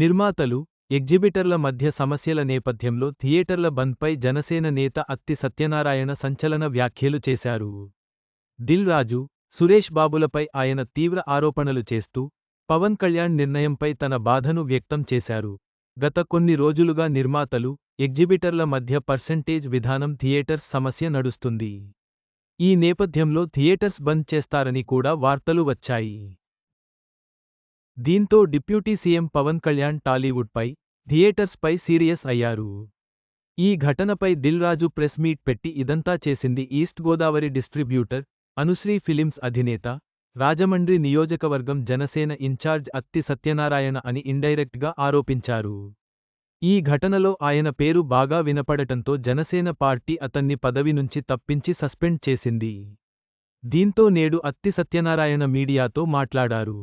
నిర్మాతలు ఎగ్జిబిటర్ల మధ్య సమస్యల నేపథ్యంలో థియేటర్ల బంద్పై జనసేన నేత అత్తి సత్యనారాయణ సంచలన వ్యాఖ్యలు చేశారు. దిల్ రాజు సురేష్ బాబులపై ఆయన తీవ్ర ఆరోపణలు చేస్తూ పవన్ కళ్యాణ్ నిర్ణయంపై తన బాధను వ్యక్తం చేశారు. గత కొన్ని రోజులుగా నిర్మాతలు ఎగ్జిబిటర్ల మధ్య పర్సెంటేజ్ విధానం థియేటర్స్ సమస్య నడుస్తుంది. ఈ నేపథ్యంలో థియేటర్స్ బంద్ చేస్తారని కూడా వార్తలు వచ్చాయి. దీంతో డిప్యూటీ సీఎం పవన్ కళ్యాణ్ టాలీవుడ్పై థియేటర్స్పై సీరియస్ అయ్యారు. ఈ ఘటనపై దిల్ రాజు ప్రెస్ మీట్ పెట్టి ఇదంతా చేసింది east Godavari distributor Anushree films అధినేత రాజమండ్రి నియోజకవర్గం జనసేన ఇన్ఛార్జ్ అత్తి సత్యనారాయణ అని ఇండైరెక్ట్గా ఆరోపించారు. ఈ ఘటనలో ఆయన పేరు బాగా వినపడటంతో జనసేన పార్టీ అతన్ని పదవి నుంచి తప్పించి సస్పెండ్ చేసింది. దీంతో నేడు అత్తి సత్యనారాయణ మీడియాతో మాట్లాడారు.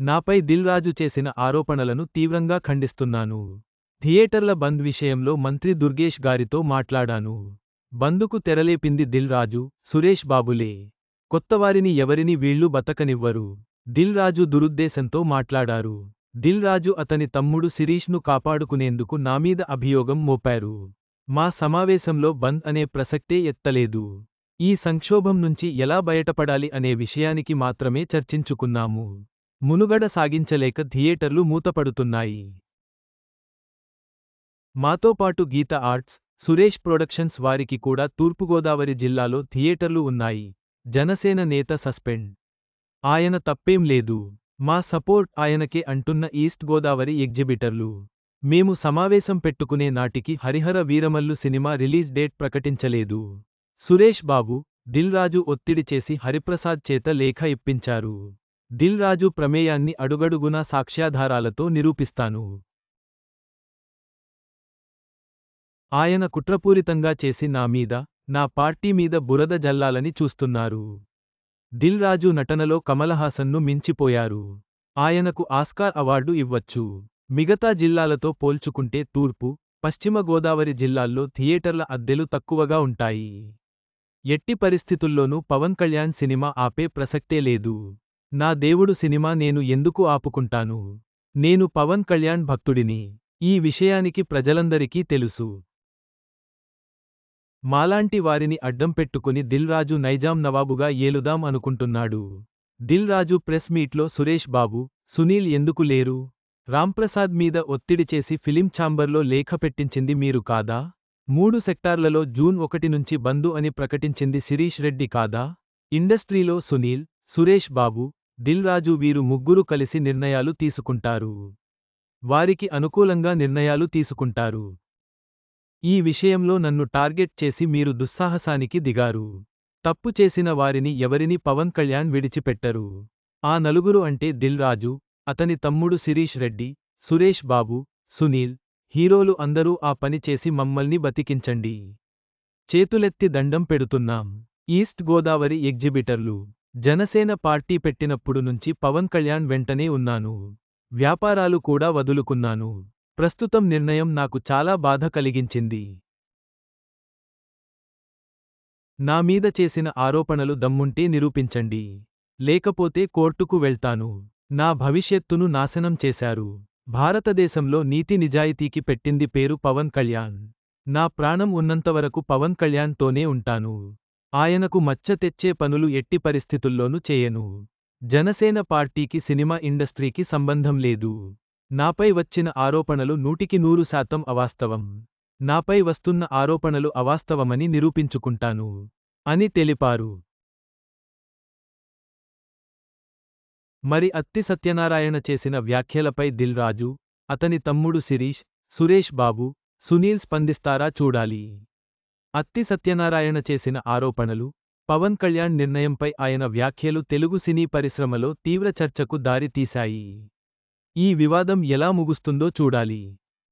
నాపై దిల్ రాజు చేసిన ఆరోపణలను తీవ్రంగా ఖండిస్తున్నాను. థియేటర్ల బంద్ విషయంలో మంత్రి దుర్గేష్ గారితో మాట్లాడాను. బందుకు తెరలేపింది దిల్ రాజు సురేష్ బాబులే. కొత్తవారిని ఎవరిని వీళ్ళు బతకనివ్వరు. దిల్ రాజు దురుద్దేశంతో మాట్లాడారు. దిల్ రాజు అతని తమ్ముడు శిరీష్ను కాపాడుకునేందుకు నామీద అభియోగం మోపారు. మా సమావేశంలో బంద్ అనే ప్రసక్తే ఎత్తలేదు. ఈ సంక్షోభం నుంచి ఎలా బయటపడాలి అనే విషయానికి మాత్రమే చర్చించుకున్నాము. మునుగడ సాగించలేక థియేటర్లు మూతపడుతున్నాయి. మాతో పాటు గీత ఆర్ట్స్ సురేష్ ప్రొడక్షన్స్ వారికి కూడా తూర్పుగోదావరి జిల్లాలో థియేటర్లు ఉన్నాయి. జనసేన నేత సస్పెండ్. ఆయన తప్పేం లేదు. మా సపోర్ట్ ఆయనకే అంటున్న ఈస్ట్ గోదావరి ఎగ్జిబిటర్లు. మేము సమావేశం పెట్టుకునే నాటికి Harihara Veeramallu cinema release date ప్రకటించలేదు. సురేష్ బాబు దిల్ రాజు ఒత్తిడి చేసి హరిప్రసాద్ చేత లేఖ ఇప్పించారు. దిల్ రాజు ప్రమేయాన్ని అడుగడుగునా సాక్ష్యాధారాలతో నిరూపిస్తాను. ఆయన కుట్రపూరితంగా చేసి నా మీద నా పార్టీ మీద బురద జల్లాలని చూస్తున్నారు. దిల్ రాజు నటనలో కమలహాసన్ను మించిపోయారు. ఆయనకు ఆస్కార్ అవార్డు ఇవ్వచ్చు. మిగతా జిల్లాలతో పోల్చుకుంటే తూర్పు పశ్చిమ గోదావరి జిల్లాల్లో థియేటర్ల అద్దెలు తక్కువగా ఉంటాయి. ఎట్టి పరిస్థితుల్లోనూ పవన్ కళ్యాణ్ సినిమా ఆపే ప్రసక్తే లేదు. నా దేవుడు సినిమా నేను ఎందుకు ఆపుకుంటాను? నేను పవన్ కళ్యాణ్ భక్తుడిని. ఈ విషయానికి ప్రజలందరికీ తెలుసు. మాలాంటి వారిని అడ్డం పెట్టుకుని దిల్ రాజు నైజాం నవాబుగా ఏలుదాం అనుకుంటున్నాడు. దిల్ రాజు ప్రెస్ మీట్లో సురేష్ బాబు సునీల్ ఎందుకు లేరు? రాంప్రసాద్ మీద ఒత్తిడి చేసి ఫిలిం ఛాంబర్లో లేఖ పెట్టించింది మీరు కాదా? మూడు సెక్టార్లలో జూన్ ఒకటి నుంచి బందు అని ప్రకటించింది శిరీష్ రెడ్డి కాదా? ఇండస్ట్రీలో సునీల్ సురేష్ బాబు దిల్ రాజు వీరు ముగ్గురు కలిసి నిర్ణయాలు తీసుకుంటారు. వారికి అనుకూలంగా నిర్ణయాలు తీసుకుంటారు. ఈ విషయంలో నన్ను టార్గెట్ చేసి మీరు దుస్సాహసానికి దిగారు. తప్పు చేసిన వారిని ఎవరిని పవన్ కళ్యాణ్ విడిచిపెట్టరు. ఆ నలుగురు అంటే దిల్ రాజు అతని తమ్ముడు శిరీష్ రెడ్డి సురేష్ బాబు సునీల్ హీరోలు అందరూ ఆ పని చేసి మమ్మల్ని బతికించండి. చేతులెత్తి దండం పెడుతున్నాం. ఈస్ట్ గోదావరి ఎగ్జిబిటర్లు జనసేన పార్టీ పెట్టినప్పుడు నుంచి పవన్ కళ్యాణ్ వెంటనే ఉన్నాను. వ్యాపారాలు కూడా వదులుకున్నాను. ప్రస్తుతం నిర్ణయం నాకు చాలా బాధ కలిగించింది. నా మీద చేసిన ఆరోపణలు దమ్ముంటే నిరూపించండి. లేకపోతే కోర్టుకు వెళ్తాను. నా భవిష్యత్తును నాశనం చేశారు. భారతదేశంలో నీతి నిజాయితీకి పెట్టింది పేరు పవన్ కళ్యాణ్. నా ప్రాణం ఉన్నంతవరకు పవన్ కళ్యాణ్తోనే ఉంటాను. ఆయనకు మచ్చ తెచ్చే పనులు ఎట్టి పరిస్థితుల్లోనూ చేయను. జనసేన పార్టీకి సినిమా ఇండస్ట్రీకి సంబంధం లేదు. నాపై వచ్చిన ఆరోపణలు నూటికి నూరు శాతం అవాస్తవం. నాపై వస్తున్న ఆరోపణలు అవాస్తవమని నిరూపించుకుంటాను. అని తెలిపారు. మరి అత్తి సత్యనారాయణ చేసిన వ్యాఖ్యలపై దిల్ రాజు అతని తమ్ముడు శిరీష్ సురేష్ బాబు సునీల్ స్పందిస్తారా చూడాలి. అత్తి సత్యనారాయణ చేసిన ఆరోపణలు పవన్ కళ్యాణ్ నిర్ణయంపై ఆయన వ్యాఖ్యలు తెలుగు సినీ పరిశ్రమలో తీవ్ర చర్చకు దారితీశాయి. ఈ వివాదం ఎలా ముగుస్తుందో చూడాలి.